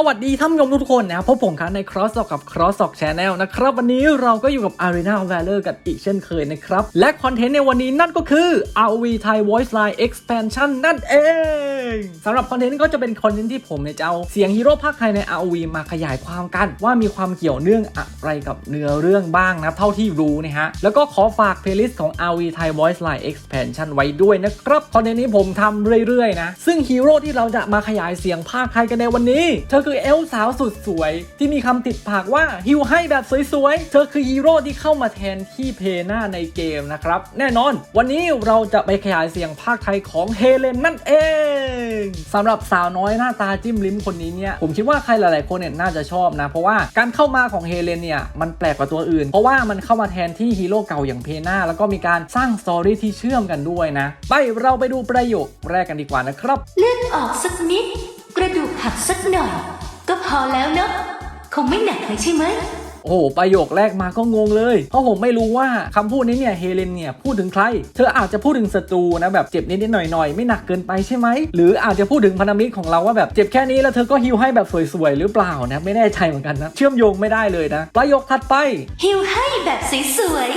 สวัสดีท่านผู้ชมทุกคนนะครับพบผมครับใน Cross Talk กับ Cross Talk Channel นะครับ วันนี้เราก็อยู่กับ Arena Valor กันอีกเช่นเคยนะครับ และคอนเทนต์ในวันนี้นั่นก็คือ ROV Thai Voice Line Expansion นั่นเองสำหรับคอนเทนต์ก็จะเป็นคอนเทนต์ที่ผมเนี่ยจะเอาเสียงฮีโร่ภาคไทยใน ROV มาขยายความกัน ว่ามีความเกี่ยวเนื่องอะไรกับเนื้อเรื่องบ้างนะครับเท่าที่รู้นะฮะแล้วก็ขอฝากเพลย์ลิสต์ของ ROV Thai Voice Line Expansion ไว้ด้วยนะครับคอนเทนต์นี้ผมทำเรื่อยๆนะซึ่งฮีโร่ที่เราจะมาขยายเสียงภาคไทยกันในวันนี้เธอคือเอลสาวสุดสวย ที่มีคำติดปากว่าฮิวให้แบบสวยๆ เธอคือฮีโร่ที่เข้ามาแทนที่เพน่าในเกมนะครับ แน่นอน วันนี้เราจะไปขยายเสียงภาคไทยของเฮเลนนั่นเองสำหรับสาวน้อยหน้าตาจิ้มลิ้มคนนี้เนี่ยผมคิดว่าใครหลายๆคนเนี่ยน่าจะชอบนะ เพราะว่าการเข้ามาของเฮเลนเนี่ยมันแปลกกว่าตัวอื่น เพราะว่ามันเข้ามาแทนที่ฮีโร่เก่าอย่างเพน่าแล้วก็มีการสร้างสตอรี่ที่เชื่อมกันด้วยนะไปเราไปดูประโยคแรกกันดีกว่านะครับ เลือดออกสักนิด กระดูกหักสักหน่อย ก็พอแล้วเนอะคงไม่หนักเลยใช่ไหมโอ้โหประโยคแรกมาก็งงเลย เพราะผมไม่รู้ว่าคำพูดนี้เนี่ยเฮเลนเนี่ยพูดถึงใคร เธออาจจะพูดถึงศัตรูนะแบบเจ็บนิดๆหน่อยๆ ไม่หนักเกินไปใช่ไหม หรืออาจจะพูดถึงพันธมิตรของเราว่าแบบเจ็บแค่นี้แล้วเธอก็ฮิวให้แบบสวยๆ หรือเปล่านะไม่แน่ใจเหมือนกันนะ เชื่อมโยงไม่ได้เลยนะ ประโยคถัดไปฮิวให้แบบสวย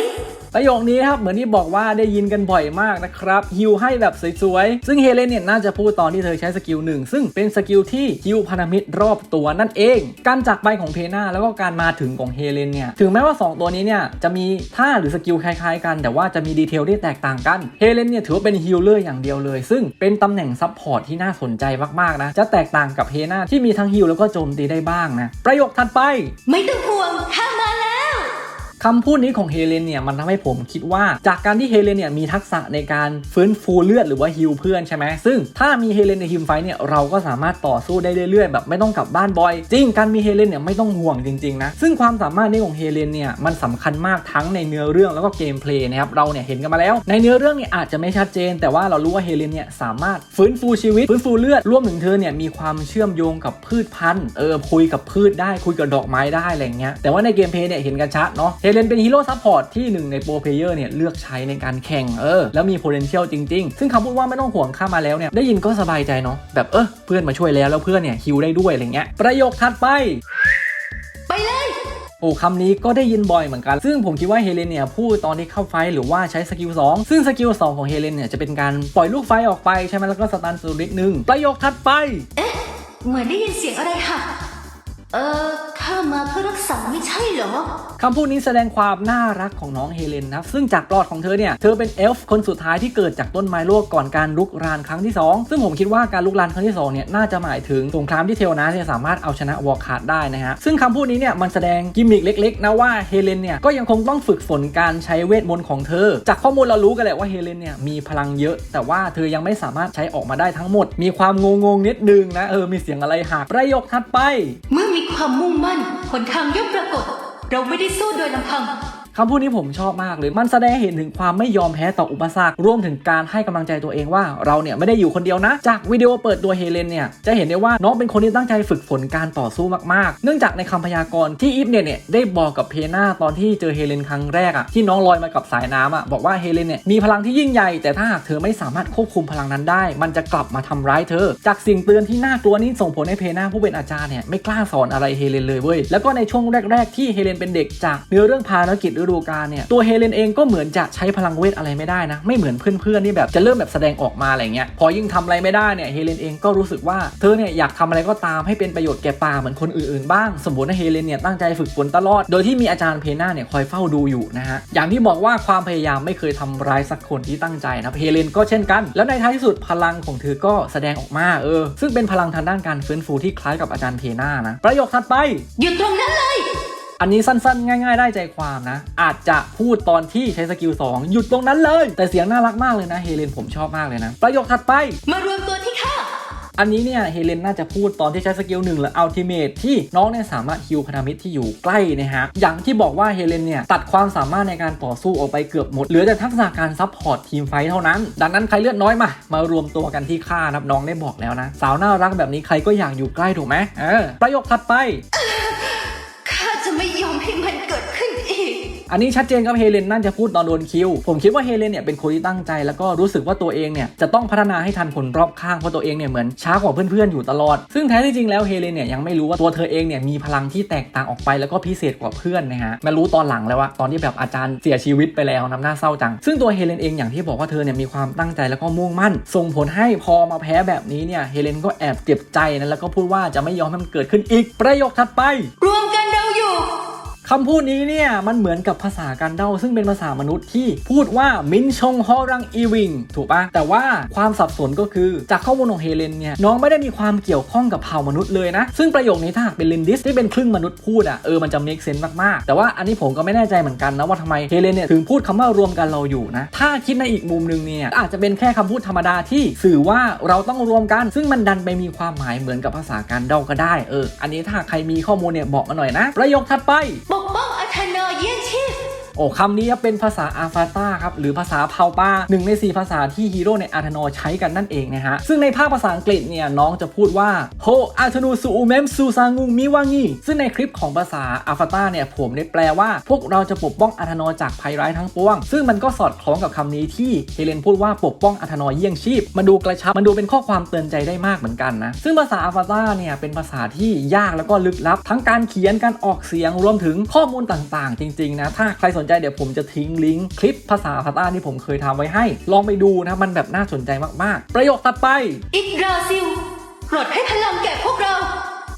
ประโยคนี้ครับเหมือนที่บอกว่าได้ยินกันบ่อยมากนะครับฮิวให้แบบสวยๆ ซึ่งเฮเลนเนี่ยน่าจะพูดตอนที่เธอใช้สกิลหนึ่งซึ่งเป็นสกิลที่ฮิวพันธมิตรรอบตัวนั่นเอง การจากไปของเพน่าแล้วก็การมาถึงของเฮเลนเนี่ยถึงแม้ว่า 2 ตัวนี้เนี่ยจะมีท่าหรือสกิลคล้ายๆ กัน แต่ว่าจะมีดีเทลที่แตกต่างกันเฮเลนเนี่ยถือว่าเป็นฮิลเลอร์อย่างเดียวเลย ซึ่งเป็นตำแหน่งซับพอร์ตที่น่าสนใจมากๆนะจะแตกต่างกับเพน่าที่มีทั้งฮิลแล้วก็โจมตีได้บ้างนะประโยคถัดไป ไม่ต้องห่วงข้ามาแล้ว คำพูดนี้ของเฮเลนเนี่ยมันทำให้ผมคิดว่า จากการที่เฮเลนเนี่ยมีทักษะในการฟื้นฟูเลือดหรือว่าฮิลเพื่อนใช่ไหมซึ่งถ้ามีเฮเลนในทีมไฟเนี่ยเราก็สามารถต่อสู้ได้เรื่อยๆ แบบไม่ต้องกลับบ้านบ่อย จริงการมีเฮเลนเนี่ยไม่ต้องห่วงจริงๆนะซึ่งความสามารถนี้ของเฮเลนเนี่ยมันสำคัญมากทั้งในเนื้อเรื่องแล้วก็เกมเพลย์นะครับเราเนี่ยเห็นกันมาแล้ว ในเนื้อเรื่องเนี่ยอาจจะไม่ชัดเจน แต่ว่าเรารู้ว่าเฮเลนเนี่ยสามารถฟื้นฟูชีวิตฟื้นฟูเลือดรวมถึงเธอเนี่ยมีความเชื่อมโยงกับพืชพันธุ์เออคุยกับพืชได้คุยกับดอกไม้ได้อะไรเงี้ยแต่ว่าในเกมเพลย์เนี่ยเห็นกันชัดเนาะเฮเลนเป็นฮีโร่ซัพพอร์ตที่หนึ่งในโปรเพลเยอร์เนี่ยเลือกใช้ในการแข่งเออแล้วมี potential จริง ๆ ซึ่งคำพูดว่าไม่ต้องห่วงข้ามาแล้วเนี่ยได้ยินก็สบายใจเนาะแบบเออเพื่อนมาช่วยแล้วแล้วเพื่อนเนี่ยฮิวได้ด้วยอะไรเงี้ยประโยคถัดไปไปเลยโอ้คำนี้ก็ได้ยินบ่อยเหมือนกัน ซึ่งผมคิดว่าเฮเลนเนี่ยพูดตอนที่เข้าไฟท์หรือว่าใช้สกิล2ซึ่งสกิล2ของเฮเลนเนี่ยจะเป็นการปล่อยลูกไฟออกไปใช่ไหมแล้วก็สตันสูนิดนึงประโยคถัดไปเหมือนได้ยินเสียงอะไรค่ะ เออ ข้ามาเพื่อรักษาไม่ใช่เหรอคำพูดนี้แสดงความน่ารักของน้องเฮเลนนะครับซึ่งจากปลอดของเธอเนี่ย เธอเป็นเอลฟ์คนสุดท้ายที่เกิดจากต้นไม้โลกก่อนการลุกรานครั้งที่ 2 ซึ่งผมคิดว่าการลุกรานครั้งที่2เนี่ยน่าจะหมายถึงสงครามที่เทลนาสเนี่ยสามารถเอาชนะวอร์คาร์ดได้นะฮะซึ่งคำพูดนี้เนี่ยมันแสดงกิมมิกเล็กๆนะว่าเฮเลนเนี่ยก็ยังคงต้องฝึกฝนการใช้เวทมนต์ของเธอ จากข้อมูลเรารู้กันแหละว่าเฮเลนเนี่ยมีพลังเยอะ แต่ว่าเธอยังไม่สามารถใช้ออกมาได้ทั้งหมด มีความงงๆนิดนึงนะเออมีเสียงอะไรหักประโยคถัดไป เมื่อมีความมุ่งมั่นผลทางย่อมปรากฏ เราไม่ได้สู้โดยลำพัง คำพูดนี้ผมชอบมากเลย มันแสดงเห็นถึงความไม่ยอมแพ้ต่ออุปสรรค รวมถึงการให้กำลังใจตัวเองว่าเราเนี่ยไม่ได้อยู่คนเดียวนะ จากวิดีโอเปิดตัวเฮเลนเนี่ยจะเห็นได้ว่าน้องเป็นคนที่ตั้งใจฝึกฝนการต่อสู้มากๆ เนื่องจากในคำพยากรณ์ที่อีฟเนี่ยเนี่ยได้บอกกับเพน่าตอนที่เจอเฮเลนครั้งแรกอะที่น้องลอยมากับสายน้ำอะบอกว่าเฮเลนเนี่ยมีพลังที่ยิ่งใหญ่แต่ถ้าหากเธอไม่สามารถควบคุมพลังนั้นได้ มันจะกลับมาทำร้ายเธอ จากสิ่งเตือนที่น่ากลัวนี้ส่งผลให้เพน่าผู้เป็นอาจารย์เนี่ยไม่กล้าสอนอะไรเฮเลนเลยเว้ยแล้วก็ในช่วงแรก ๆ ที่เฮเลนเป็นเด็กจากเนื้อเรื่องภารกิจฤดูกาลเนี่ยตัวเฮเลนเองก็เหมือนจะใช้พลังเวทอะไรไม่ได้นะ ไม่เหมือนเพื่อนๆที่แบบจะเริ่มแบบแสดงออกมาอะไรเงี้ยพอยิ่งทำอะไรไม่ได้เนี่ยเฮเลนเองก็รู้สึกว่าเธอเนี่ยอยากทำอะไรก็ตามให้เป็นประโยชน์แก่ป่าเหมือนคนอื่นๆบ้างสมมติว่าเฮเลนเนี่ยตั้งใจฝึกฝนตลอด โดยที่มีอาจารย์เพน่าเนี่ยคอยเฝ้าดูอยู่นะฮะอย่างที่บอกว่าความพยายามไม่เคยทำร้ายสักคนที่ตั้งใจนะเฮเลนก็เช่นกัน แล้วในท้ายที่สุดพลังของเธอก็แสดงออกมาเออ ซึ่งเป็นพลังทางด้านการฟื้นฟูที่คล้ายกับอาจารย์เพน่านะประโยคถัดไปหยุดตรงนั้นเลย อันนี้สั้นๆ ง่าย ๆ ได้ใจความนะ อาจจะพูดตอนที่ใช้สกิล2 หยุดตรงนั้นเลย แต่เสียงน่ารักมากเลยนะเฮเลนผมชอบมากเลยนะ ประโยคถัดไป มารวมตัวที่ข้าอันนี้เนี่ยเฮเลนน่าจะพูดตอนที่ใช้สกิลหนึ่งหรืออัลติเมทที่น้องเนี่ยสามารถฮิวพันธมิตรที่อยู่ใกล้นะฮะ อย่างที่บอกว่าเฮเลนเนี่ยตัดความสามารถในการต่อสู้ออกไปเกือบหมด เหลือแต่ทักษะการซัพพอร์ตทีมไฟท์เท่านั้น ดังนั้นใครเลือดน้อยมา มารวมตัวกันที่ข้านับน้องได้บอกแล้วนะ สาวน่ารักแบบนี้ใครก็อยากอยู่ใกล้ถูกไหมเออประโยคถัดไปข้า จะไม่ยอมให้มันเกิดขึ้นอีก อันนี้ชัดเจนครับเฮเลนน่าจะพูดตอนโดนคิว ผมคิดว่าเฮเลนเนี่ยเป็นคนที่ตั้งใจ แล้วก็รู้สึกว่าตัวเองเนี่ยจะต้องพัฒนาให้ทันคนรอบข้างเพราะตัวเองเนี่ยเหมือนช้ากว่าเพื่อนๆอยู่ตลอด ซึ่งแท้ที่จริงแล้วเฮเลนเนี่ยยังไม่รู้ว่าตัวเธอเองเนี่ยมีพลังที่แตกต่างออกไปแล้วก็พิเศษกว่าเพื่อนนะฮะมารู้ตอนหลังแล้วว่าตอนที่แบบอาจารย์เสียชีวิตไปแล้วน้ำหน้าเศร้าจัง ซึ่งตัวเฮเลนเองอย่างที่บอกว่าเธอเนี่ยมีความตั้งใจแล้วก็มุ่งมั่น ส่งผลให้พอมาแพ้แบบนี้เนี่ยเฮเลนก็แอบเจ็บใจนะแล้วก็พูดว่าจะไม่ยอมให้มันเกิดขึ้นอีกประโยคถัดไป รวมกัน เราอยู่ คำพูดนี้เนี่ยมันเหมือนกับภาษาการเดาซึ่งเป็นภาษามนุษย์ที่พูดว่ามินชงฮอรังอีวิงถูกปะแต่ว่าความสับสนก็คือจากข้อมูลของเฮเลนเนี่ยน้องไม่ได้มีความเกี่ยวข้องกับเผ่ามนุษย์เลยนะ ซึ่งประโยคนี้ถ้าหากเป็นลินดิสที่เป็นครึ่งมนุษย์พูดอะเออมันจะเมคเซนต์มากๆ แต่ว่าอันนี้ผมก็ไม่แน่ใจเหมือนกันนะว่าทำไมเฮเลนเนี่ยถึงพูดคำว่ารวมกันเราอยู่นะถ้าคิดในอีกมุมหนึงเนี่ยอาจจะเป็นแค่คำพูดธรรมดาที่สื่อว่าเราต้องรวมกัน ซึ่งมันดันไปมีความหมายเหมือนกับภาษาการเดาก็ได้เอออันนี้ถ้าใครมีข้อมูลเนี่ยบอกมาหน่อยนะ ประโยคถัดไปปกป้องอัธนอเยี่ยงชีพโอ้คำนี้เป็นภาษาอาฟาตาครับ หรือภาษาเผาป้าหนึ่งใน 4 ภาษาที่ฮีโร่ในอาร์ธนอใช้กันนั่นเองนะฮะ ซึ่งในภาคภาษาอังกฤษเนี่ย น้องจะพูดว่าโฮอาร์ธนูสูเมมซูซางูมิวางีซึ่งในคลิปของภาษาอาฟาตาเนี่ย ผมได้แปลว่า พวกเราจะปกป้องอาร์ธนอจากภัยร้ายทั้งปวง ซึ่งมันก็สอดคล้องกับคำนี้ที่เฮเลนพูดว่าปกป้องอาร์ธนอเยี่ยงชีพ มันดูกระชับมันดูเป็นข้อความเตือนใจได้มากเหมือนกันนะซึ่งภาษาอาฟาตาเนี่ยเป็นภาษาที่ยากแล้วก็ลึกลับ ทั้งการเขียนการออกเสียงรวมถึงข้อมูลต่างๆ จริงๆนะถ้าใครสนใจเดี๋ยวผมจะทิ้งลิงก์คลิปภาษาอาฟาตาที่ผมเคยทำไว้ให้ ลองไปดูนะมันแบบน่าสนใจมากๆ ประโยคถัดไปอิกราซิลปรดให้พลังแก่พวกเรา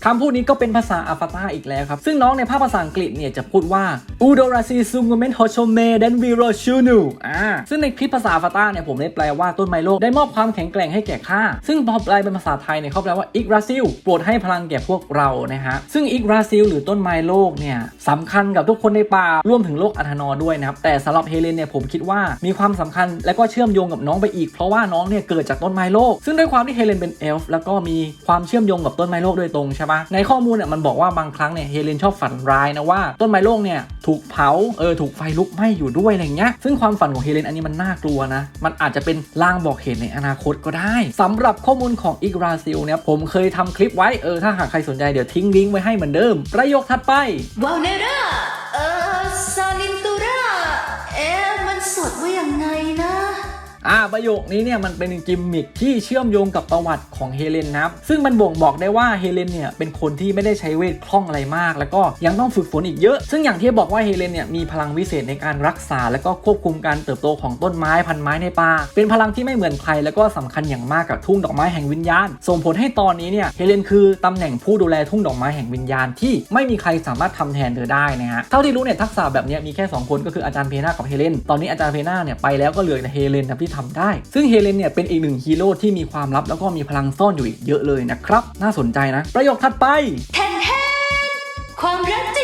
คำพูดนี้ก็เป็นภาษาอาฟตาอีกแล้วครับ ซึ่งน้องในภาคภาษาอังกฤษเนี่ยจะพูดว่าอูโดราซิซุงเมนโฮโชเมเดนวิโรชูนูอ่าซึ่งในคลิปภาษาอาฟาตาเนี่ยผมได้แปลว่าต้นไมโลกได้มอบความแข็งแกร่งให้แก่ข้าซึ่งพอแปลเป็นภาษาไทยเนี่ยเขาแปลว่าอิกราซิลโปรดให้พลังแก่พวกเรานะฮะซึ่งอิกราซิลหรือต้นไม้โลกเนี่ยสำคัญกับทุกคนในป่ารวมถึงโลกอัธนอด้วยนะครับแต่สำหรับเฮเลนเนี่ยผมคิดว่ามีความสำคัญและก็เชื่อมโยงกับน้องไปอีก เพราะว่าน้องเนี่ยเกิดจากต้นไม้โลกซึ่งด้วยความที่เฮเลนเป็นเอลฟ์แล้วก็มีความเชื่อมโยงกับต้นไมโลกโดยตรงใช่ปะในข้อมูลเนี่ยมันบอกว่าบางครั้งเนี่ยเฮเลนชอบฝันร้ายนะว่าต้นไม้โลกเนี่ยถูกเผาเออถูกไฟลุกไหม้อยู่ด้วยอะไรเงี้ยซึ่งความฝันของเฮเลนอันนี้มันน่ากลัวนะ มันอาจจะเป็นลางบอกเหตุในอนาคตก็ได้สำหรับข้อมูลของอิกราซิลเนี่ยผมเคยทำคลิปไว้เออถ้าหากใครสนใจเดี๋ยวทิ้งลิงก์ไว้ให้เหมือนเดิม ประโยคถัดไปวาลเนราเอ่อซาลินตูราเอ๊ะมันสดว่ายังไงนะอ่าประโยคนี้เนี่ยมันเป็นกิมมิคที่เชื่อมโยงกับประวัติของเฮเลนนะครับ ซึ่งมันบ่งบอกได้ว่าเฮเลนเนี่ยเป็นคนที่ไม่ได้ใช้เวทคล่องอะไรมาก แล้วก็ยังต้องฝึกฝนอีกเยอะ ซึ่งอย่างที่บอกว่าเฮเลนเนี่ยมีพลังวิเศษในการรักษา แล้วก็ควบคุมการเติบโตของต้นไม้พันไม้ในป่าเป็นพลังที่ไม่เหมือนใครแล้วก็สำคัญอย่างมากกับทุ่งดอกไม้แห่งวิญญาณ ส่งผลให้ตอนนี้เนี่ยเฮเลนคือตำแหน่งผู้ดูแลทุ่งดอกไม้แห่งวิญญาณที่ไม่มีใครสามารถทำแทนเธอได้นะฮะเท่าที่รู้เนี่ยทักษะแบบนี้มีแค่สองคนก็คืออาจารย์เพนากับเฮเลนตอนนี้อาจารย์เพนาเนี่ยไปแล้วก็เหลือแต่เฮเลนนะที่ทำได้ ซึ่งเฮเลนเนี่ยเป็นอีกหนึ่งฮีโร่ที่มีความลับแล้วก็มีพลังซ่อนอยู่อีกเยอะเลยนะครับ น่าสนใจนะ ประโยคถัดไปแทนแทนความรักจะ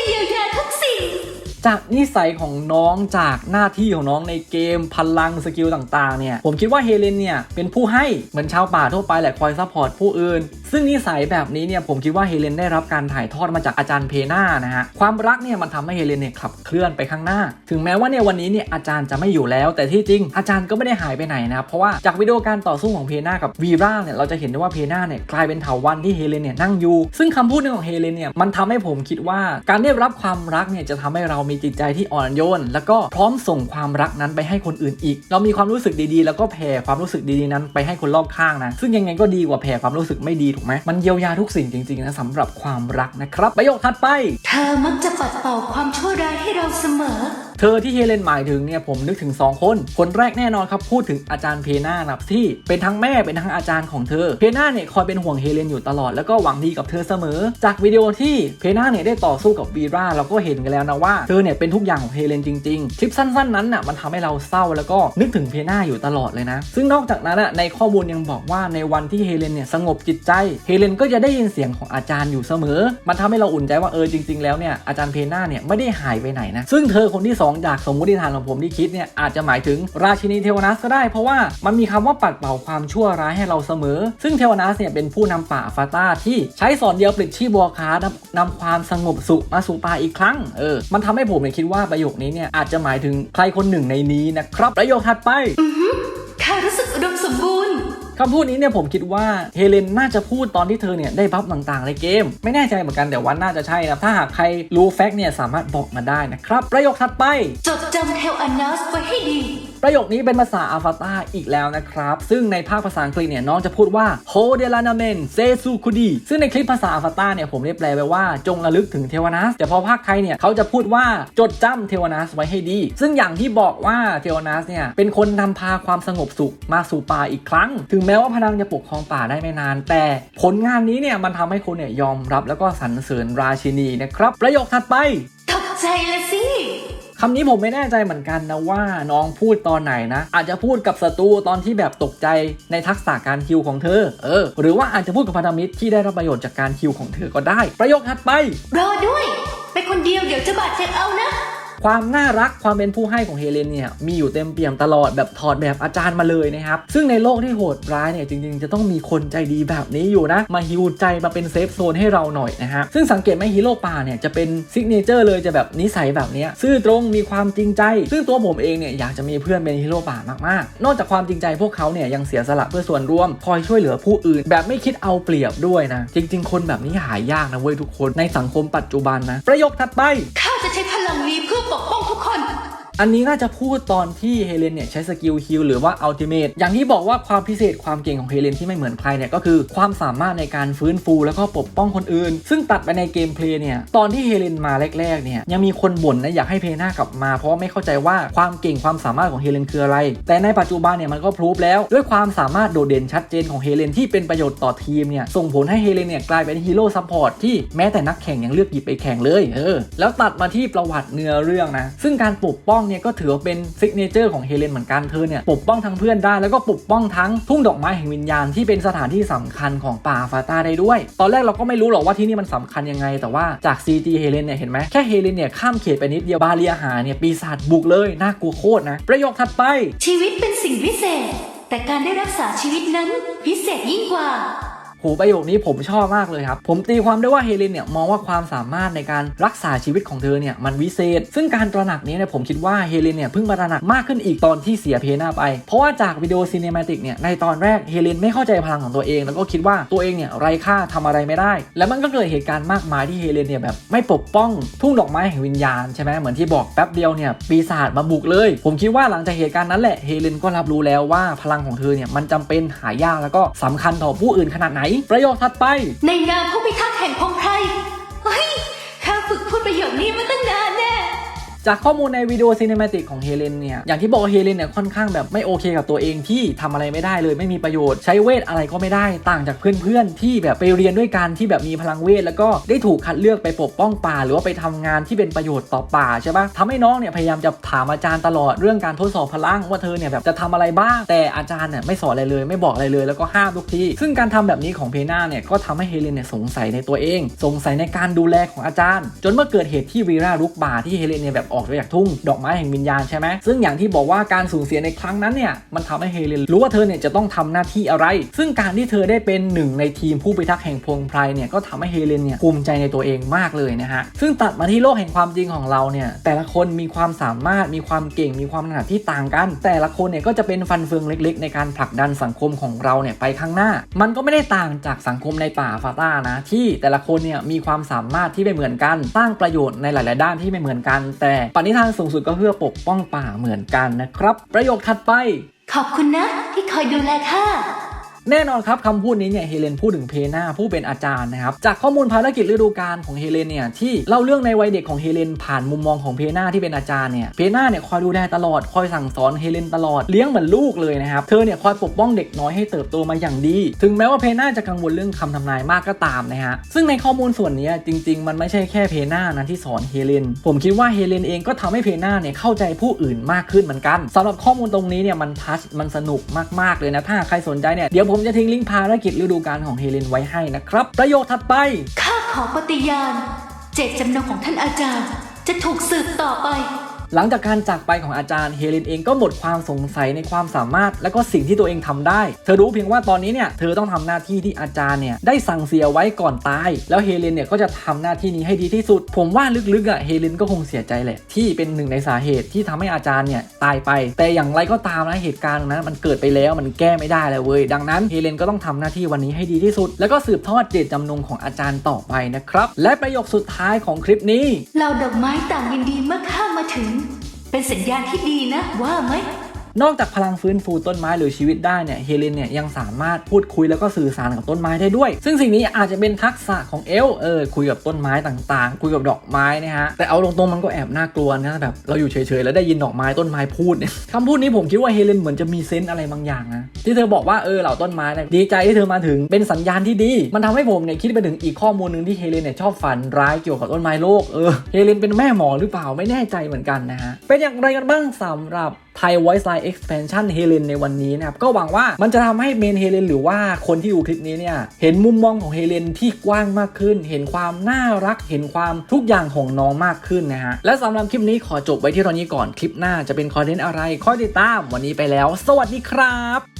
จากนิสัยของน้องจากหน้าที่ของน้องในเกมพลังสกิลต่างๆเนี่ยผมคิดว่าเฮเลนเนี่ยเป็นผู้ให้เหมือนชาวป่าทั่วไปแหละคอยซัพพอร์ตผู้อื่น ซึ่งนิสัยแบบนี้เนี่ยผมคิดว่าเฮเลนได้รับการถ่ายทอดมาจากอาจารย์เพนานะฮะความรักเนี่ยมันทำให้เฮเลนเนี่ยขับเคลื่อนไปข้างหน้า ถึงแม้ว่าเนี่ยวันนี้เนี่ยอาจารย์จะไม่อยู่แล้ว แต่ที่จริงอาจารย์ก็ไม่ได้หายไปไหนนะครับเพราะว่าจากวิดีโอการต่อสู้ของเพนากับวีราเนี่ยเราจะเห็นได้ว่าเพนาเนี่ยกลายเป็นเถาวันที่เฮเลนเนี่ยนั่งอยู่ซึ่งคำพูดนึงของเฮเลนเนี่ยมันทำให้ผมคิดว่าการได้รับความรักเนี่ยจะทำให้เรามีจิตใจที่อ่อนโยน แล้วก็พร้อมส่งความรักนั้นไปให้คนอื่นอีก เรามีความรู้สึกดีๆ แล้วก็แผ่ความรู้สึกดีๆนั้นไปให้คนรอบข้างนะ ซึ่งยังไงก็ดีกว่าแผ่ความรู้สึกไม่ดีถูกไหมมันเยียวยาทุกสิ่งจริงๆนะสำหรับความรักนะครับ ประโยคถัดไป เธอมักจะปัดเป่าความชั่วร้ายให้เราเสมอ เธอที่เฮเลนหมายถึงเนี่ยผมนึกถึง 2 คน คนแรกแน่นอนครับพูดถึงอาจารย์เพน่าครับที่เป็นทั้งแม่เป็นทั้งอาจารย์ของเธอ เพน่าเนี่ยคอยเป็นห่วงเฮเลนอยู่ตลอดแล้วก็หวังดีกับเธอเสมอ จากวิดีโอที่เพน่าเนี่ยได้ต่อสู้กับวีราเราก็เห็นกันแล้วนะว่าเธอเนี่ยเป็นทุกอย่างของเฮเลนจริงๆคลิปสั้นๆนั้นน่ะมันทำให้เราเศร้าแล้วก็นึกถึงเพน่าอยู่ตลอดเลยนะ ซึ่งนอกจากนั้นน่ะในข้อมูลยังบอกว่าในวันที่เฮเลนเนี่ยสงบจิตใจเฮเลนก็จะได้ยินเสียงของอาจารย์อยู่เสมอ มันทำให้เราอุ่นใจว่าเออจริง ๆ แล้วเนี่ยอาจารย์เพนาเนี่ยไม่ได้หายไปไหนนะซึ่งเธอคนที่สองจากสมมติฐานของผมที่คิดเนี่ยอาจจะหมายถึงราชินีเทวนัสก็ได้เพราะว่ามันมีคำว่าปัดเป่าความชั่วร้ายให้เราเสมอ ซึ่งเทวนัสเนี่ยเป็นผู้นำป่าฟาตาที่ใช้สอนเดียวปลิดชีพบัวคานำนำความสงบสุขมาสู่ป่าอีกครั้งเออมันทำให้ผมเนี่ยคิดว่าประโยคนี้เนี่ยอาจจะหมายถึงใครคนหนึ่งในนี้นะครับประโยคถัดไปข้ารู้สึกอุดมสมบูรณ์ คำพูดนี้เนี่ยผมคิดว่าเฮเลนน่าจะพูดตอนที่เธอเนี่ยได้บัฟต่างๆในเกม ไม่แน่ใจเหมือนกันแต่ว่าน่าจะใช่นะถ้าหากใครรู้แฟกต์เนี่ยสามารถบอกมาได้นะครับประโยคถัดไปจดจำเทลอานัสไว้ให้ดีประโยคนี้เป็นภาษาอาฟาตาอีกแล้วนะครับ ซึ่งในภาคภาษาอังกฤษเนี่ยน้องจะพูดว่า h o d e l a n a m e n se su kudi ซึ่งในคลิปภาษาอาฟาตาเนี่ยผมได้แปลไปว่าจงระลึกถึงเทวนัส แต่พอภาคไทยเนี่ยเขาจะพูดว่าจดจำเทวนัสไว้ให้ดี ซึ่งอย่างที่บอกว่าเทวนัสเนี่ยเป็นคนนำพาความสงบสุขมาสู่ป่าอีกครั้ง ถึงแม้ว่าพนังจะปกครองป่าได้ไม่นาน แต่ผลงานนี้เนี่ยมันทำให้คนเนี่ยยอมรับแล้วก็สรรเสริญราชินีนะครับ ประโยคถัดไปตกใจละสิคำนี้ผมไม่แน่ใจเหมือนกันนะว่าน้องพูดตอนไหนนะ อาจจะพูดกับศัตรูตอนที่แบบตกใจในทักษะการคิวของเธอ เออ หรือว่าอาจจะพูดกับพันธมิตรที่ได้รับประโยชน์จากการคิวของเธอก็ได้ ประโยคถัดไปรอด้วย ไปคนเดียวเดี๋ยวจะบาดเจ็บเอานะ ความน่ารักความเป็นผู้ให้ของเฮเลนเนี่ยมีอยู่เต็มเปี่ยมตลอดแบบถอดแบบอาจารย์มาเลยนะครับซึ่งในโลกที่โหดร้ายเนี่ยจริงๆ จะต้องมีคนใจดีแบบนี้อยู่นะ มาฮิวใจมาเป็นเซฟโซนให้เราหน่อยนะฮะซึ่งสังเกตไหมฮีโร่ป่าเนี่ยจะเป็นซิกเนเจอร์เลยจะแบบนิสัยแบบนี้ซื่อตรงมีความจริงใจ ซึ่งตัวผมเองเนี่ยอยากจะมีเพื่อนเป็นฮีโร่ป่ามากๆ นอกจากความจริงใจพวกเขาเนี่ยยังเสียสละเพื่อส่วนรวมคอยช่วยเหลือผู้อื่น แบบไม่คิดเอาเปรียบด้วยนะจริง ๆ คนแบบนี้หายากนะเว้ยทุกคนในสังคมปัจจุบันนะประโยคถัดไปข้าจะใช้ อันนี้น่าจะพูดตอนที่เฮเลนเนี่ยใช้สกิลฮิลหรือว่าอัลติเมทอย่างที่บอกว่าความพิเศษความเก่งของเฮเลนที่ไม่เหมือนใครเนี่ยก็คือความสามารถในการฟื้นฟูแล้วก็ปกป้องคนอื่น ซึ่งตัดไปในเกมเพลย์เนี่ยตอนที่เฮเลนมาแรกๆเนี่ยยังมีคนบ่นนะอยากให้เพน่ากลับมาเพราะไม่เข้าใจว่าความเก่งความสามารถของเฮเลนคืออะไร แต่ในปัจจุบันเนี่ยมันก็พรูฟแล้วด้วยความสามารถโดดเด่นชัดเจนของเฮเลนที่เป็นประโยชน์ต่อทีมเนี่ยส่งผลให้เฮเลนเนี่ยกลายเป็นฮีโร่ซัพพอร์ตที่แม้แต่นักแข่งยังเลือกหยิบไปแข่งเลยเออแล้วตัดมาที่ประวัติเนื้อเรื่องนะซึ่งการปกป้องเนี่ยก็ถือว่าเป็นซิกเนเจอร์ของเฮเลนเหมือนกันเธอเนี่ยปกป้องทั้งเพื่อนได้แล้วก็ปกป้องทั้งทุ่งดอกไม้แห่งวิญญาณที่เป็นสถานที่สำคัญของป่าฟาตาได้ด้วย ตอนแรกเราก็ไม่รู้หรอกว่าที่นี่มันสำคัญยังไง แต่ว่าจาก CG เฮเลนเนี่ยเห็นไหมแค่เฮเลนเนี่ยข้ามเขตไปนิดเดียวบาเรียหาเนี่ยปีศาจบุกเลยน่ากลัวโคตรนะประโยคถัดไป ชีวิตเป็นสิ่งพิเศษ แต่การได้รักษาชีวิตนั้นพิเศษยิ่งกว่า หประโยคนี้ผมชอบมากเลยครับ ผมตีความได้ว่าเฮเลนเนี่ยมองว่าความสามารถในการรักษาชีวิตของเธอเนี่ยมันวิเศษ ซึ่งการตระหนักนี้เนี่ยผมคิดว่าเฮเลนเนี่ยเพิ่งมาตระหนักมากขึ้นอีกตอนที่เสียเพนาไป เพราะว่าจากวิดีโอซีเนมาติกเนี่ยในตอนแรกเฮเลนไม่เข้าใจพลังของตัวเอง แล้วก็คิดว่าตัวเองเนี่ยไร้ค่าทำอะไรไม่ได้ แล้วมันก็เกิดเหตุการณ์มากมายที่เฮเลนเนี่ยแบบไม่ปกป้องทุ่งดอกไม้แห่งวิญญาณใช่ไหมเหมือนที่บอกแป๊บเดียวเนี่ยปีศาจมาบุกเลย ผมคิดว่าหลังจากเหตุการณ์นั้นแหละเฮเลนก็รับรู้แล้วว่าพลังของเธอเนี่ยมันจำเป็นหายากแล้วก็สำคัญต่อผู้อื่นขนาดไหนประโยคถัดไป ในนามผู้พิทักษ์แห่งพงไพรเฮ้ยข้าฝึกพูดประโยคนี้มาตั้งนาน จากข้อมูลในวิดีโอซีเนมาติกของเฮเลนเนี่ยอย่างที่บอกเฮเลนเนี่ยค่อนข้างแบบไม่โอเคกับตัวเองที่ทำอะไรไม่ได้เลยไม่มีประโยชน์ใช้เวทอะไรก็ไม่ได้ต่างจากเพื่อนๆ ที่แบบไปเรียนด้วยกันที่แบบมีพลังเวทแล้วก็ได้ถูกคัดเลือกไปปกป้องป่า หรือว่าไปทำงานที่เป็นประโยชน์ต่อป่าใช่ปะทำให้น้องเนี่ยพยายามจะถามอาจารย์ตลอดเรื่องการทดสอบพลังว่าเธอเนี่ยแบบจะทำอะไรบ้างแต่อาจารย์เนี่ยไม่สอนอะไรเลย ไม่บอกอะไรเลย แล้วก็ห้ามทุกทีซึ่งการทำแบบนี้ของเพน่าเนี่ยก็ทำให้เฮเลนเนี่ยสงสัยในตัวเอง สงสัยในการดูแลของอาจารย์ จนเมื่อเกิดเหตุที่วีรารุกป่าที่เฮเลนเนี่ยแบบออกจากทุ่งดอกไม้แห่งวิญญาณใช่ไหมซึ่งอย่างที่บอกว่าการสูญเสียในครั้งนั้นเนี่ยมันทำให้เฮเลนรู้ว่าเธอเนี่ยจะต้องทำหน้าที่อะไร ซึ่งการที่เธอได้เป็นหนึ่งในทีมผู้พิทักษ์แห่งพงไพรเนี่ยก็ทำให้เฮเลนเนี่ยภูมิใจในตัวเองมากเลยนะฮะซึ่งตัดมาที่โลกแห่งความจริงของเราเนี่ยแต่ละคนมีความสามารถมีความเก่งมีความถนัดที่ต่างกัน แต่ละคนเนี่ยก็จะเป็นฟันเฟืองเล็ก ๆ ในการผลักดันสังคมของเราเนี่ยไปข้างหน้า มันก็ไม่ได้ต่างจากสังคมในป่าฟาต้านะที่แต่ละคนเนี่ยมีความสามารถที่ไม่เหมือนกันสร้างประโยชน์ในหลาย ๆ ด้านที่ไม่เหมือนกัน แต่ปณิธานสูงสุดก็เพื่อปกป้องป่าเหมือนกันนะครับ ประโยคถัดไป ขอบคุณนะที่คอยดูแลข้า แน่นอนครับคำพูดนี้เนี่ยเฮเลนพูดถึงเพนาผู้เป็นอาจารย์นะครับจากข้อมูลภารกิจฤดูกาลของเฮเลนเนี่ยที่เล่าเรื่องในวัยเด็กของเฮเลนผ่านมุมมองของเพนาที่เป็นอาจารย์เนี่ยเพนาเนี่ยคอยดูแลตลอดคอยสั่งสอนเฮเลนตลอดเลี้ยงเหมือนลูกเลยนะครับเธอเนี่ยคอยปกป้องเด็กน้อยให้เติบโตมาอย่างดี ถึงแม้ว่าเพนาจะกังวลเรื่องคำทำนายมากก็ตามนะฮะซึ่งในข้อมูลส่วนนี้จริง ๆ มันไม่ใช่แค่เพนานะที่สอนเฮเลนผมคิดว่าเฮเลนเองก็ทำให้เพนาเนี่ยเข้าใจผู้อื่นมากขึ้นเหมือนกันสำหรับข้อมูลตรงนี้เนี่ยมันทัชมันสนุกมากๆเลยนะถ้าใครสนใจเนี่ยเดี๋ยวผมจะทิ้งลิงก์ภารกิจฤดูกาลของเฮเลนไว้ให้นะครับ ประโยคถัดไป ข้าขอปฏิญาณ เจตจำนงของท่านอาจารย์ จะถูกสืบต่อไป หลังจากการจากไปของอาจารย์เฮเลนเองก็หมดความสงสัยในความสามารถ และก็สิ่งที่ตัวเองทำได้ เธอรู้เพียงว่าตอนนี้เนี่ยเธอต้องทำหน้าที่ที่อาจารย์เนี่ยได้สั่งเสียไว้ก่อนตาย แล้วเฮเลนเนี่ยก็จะทำหน้าที่นี้ให้ดีที่สุด ผมว่าลึกๆอะเฮเลนก็คงเสียใจแหละที่เป็นหนึ่งในสาเหตุที่ทำให้อาจารย์เนี่ยตายไป แต่อย่างไรก็ตามนะเหตุการณ์นั้นมันเกิดไปแล้วมันแก้ไม่ได้แล้วเว้ยดังนั้นเฮเลนก็ต้องทำหน้าที่วันนี้ให้ดีที่สุด แล้วก็สืบทอดเจตจำนงของอาจารย์ต่อไปนะครับและประโยคสุดท้ายของคลิปนี้เหล่าดอกไม้ต่างยินดีเมื่อข้ามาถึง เป็นสัญญาณที่ดีนะว่าไหม นอกจากพลังฟื้นฟูต้นไม้หรือชีวิตได้เนี่ยเฮเลนเนี่ยยังสามารถพูดคุยแล้วก็สื่อสารกับต้นไม้ได้ด้วย ซึ่งสิ่งนี้อาจจะเป็นทักษะของเอลเออคุยกับต้นไม้ต่างๆ คุยกับดอกไม้นะฮะแต่เอาตรงๆมันก็แอบน่ากลัวนะแบบเราอยู่เฉยๆแล้วได้ยินดอกไม้ต้นไม้พูดเนี่ยคำพูดนี้ผมคิดว่าเฮเลนเหมือนจะมีเซนส์อะไรบางอย่างนะที่เธอบอกว่าเออเหล่าต้นไม้เนี่ยดีใจที่เธอมาถึงเป็นสัญญาณที่ดี มันทำให้ผมเนี่ยคิดไปถึงอีกข้อมูลหนึ่งที่เฮเลนเนี่ยชอบฝันร้ายเกี่ยวกับต้นไม้โลกเออเฮเลนเป็นแม่หมอหรือเปล่าไม่แน่ใจเหมือนกันนะฮะเป็นอย่างไรกันบ้างสำหรับ ไทย Voice Line Expansion เฮเลนในวันนี้นะครับ ก็หวังว่ามันจะทำให้เมนเฮเลนหรือว่าคนที่ดูคลิปนี้เนี่ย เห็นมุมมองของเฮเลนที่กว้างมากขึ้น เห็นความน่ารัก เห็นความทุกอย่างของน้องมากขึ้นนะฮะ และสำหรับคลิปนี้ขอจบไว้ที่ตอนนี้ก่อน คลิปหน้าจะเป็นคอนเทนต์อะไรคอยติดตาม วันนี้ไปแล้ว สวัสดีครับ